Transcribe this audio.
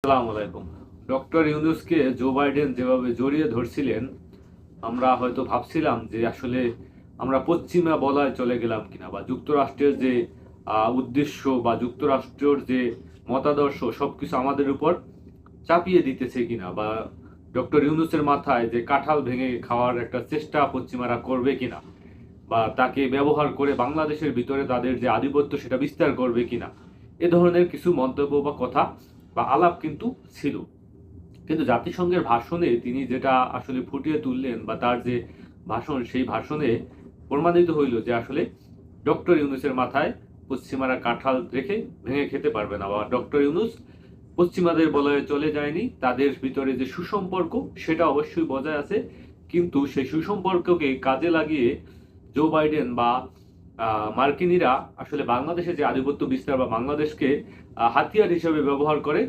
আসসালামু ডক্টর ইউনুসকে Joe Biden যেভাবে জড়িয়ে ধরছিলেন, আমরা হয়তো ভাবছিলাম যে আসলে আমরা পশ্চিমা বলায় চলে গেলাম কিনা, বা যুক্তরাষ্ট্রের যে উদ্দেশ্য বা যুক্তরাষ্ট্রের যে মতাদর্শ সবকিছু আমাদের উপর চাপিয়ে দিতেছে কিনা, বা ডক্টর ইউনুসের মাথায় যে কাঁঠাল ভেঙে খাওয়ার একটা চেষ্টা পশ্চিমারা করবে কিনা, বা তাকে ব্যবহার করে বাংলাদেশের ভিতরে তাদের যে আধিপত্য সেটা বিস্তার করবে কিনা, এ ধরনের কিছু মন্তব্য বা কথা বা আলাপ কিন্তু ছিল। কিন্তু জাতিসংঘের ভাষণে তিনি যেটা আসলে ফুটিয়ে তুললেন বা তার যে ভাষণ, সেই ভাষণে প্রমাণিত হইল যে আসলে ডক্টর ইউনুসের মাথায় পশ্চিমারা কাঁঠাল রেখে ভেঙে খেতে পারবে না বা ডক্টর ইউনুস পশ্চিমাদের বলয়ে চলে যায়নি, তাদের ভিতরে যে সুসম্পর্ক সেটা অবশ্যই বজায় আছে। কিন্তু সেই সুসম্পর্ককে কাজে লাগিয়ে জো বাইডেন বা মার্কিনীরা আসলে বাংলাদেশে যে আধিপত্য বিস্তার বা বাংলাদেশকে হাতিয়ার হিসেবে ব্যবহার করে